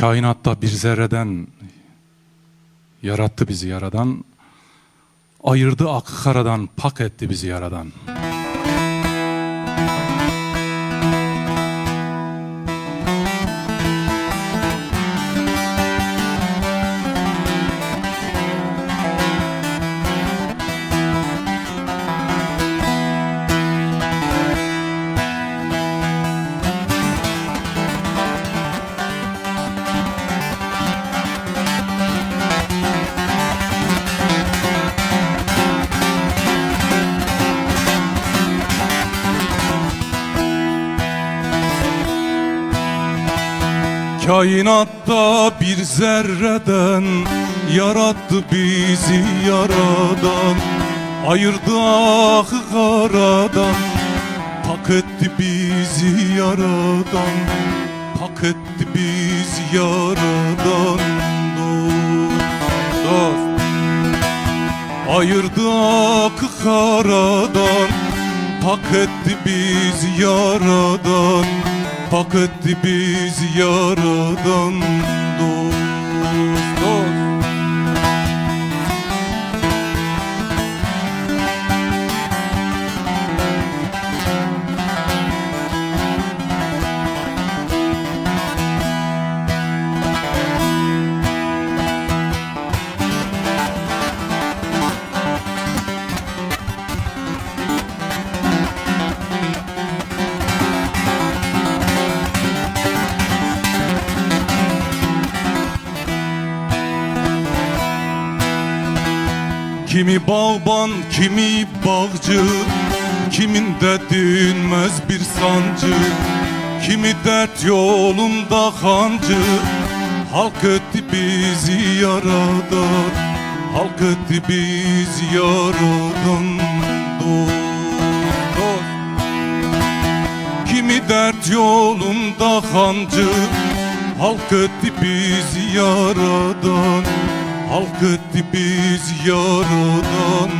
Kainatta bir zerreden yarattı bizi yaradan. Ayırdı ak karadan, pak etti bizi yaradan. Kainatta bir zerreden yarattı bizi yaradan. Ayırdı ah karadan Pak etti bizi yaradan. Pak etti bizi yaradan. Dost, Ayırdı ak karadan Pak etti bizi yaradan Pak etti bizi yaradan Kimi bağban, kimi bağcı Kiminde dinmez bir sancı. Kimi dert yolunda hancı Halk etti bizi yaradan. Halk etti bizi yaradan dost. Kimi dert yolunda hancı Halk etti bizi yaradan Halk etti bizi yaradan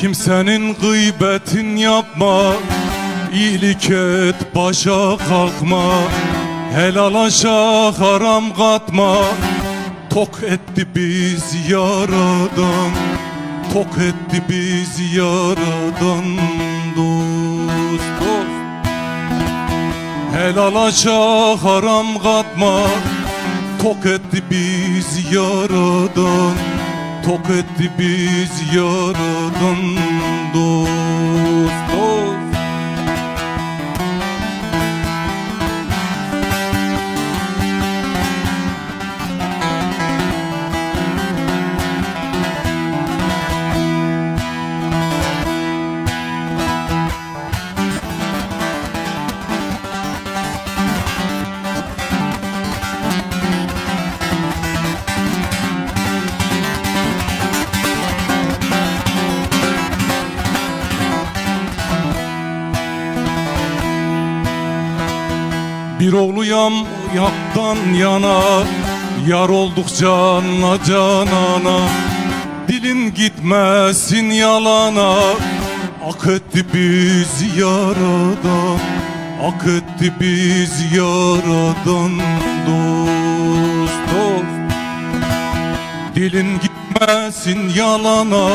Kimsenin gıybetin yapma iyilik et başa kalkma. Helal aşağı haram katma. Tok etti biz yaradan Tok etti biz yaradan Dost. Dost Helal aşağı haram katma. Tok etti biz yaradan Tok etti biz yaradan Bir oğluyam yaktan yana Yar olduk canla canana. Dilin gitmesin yalana Ak etti biz yaradan Ak etti biz yaradan Dost dost. Dilin gitmesin yalana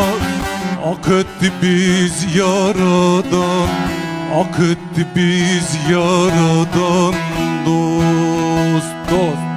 Ak etti biz yaradan Ak etti biz yaradan Dost dost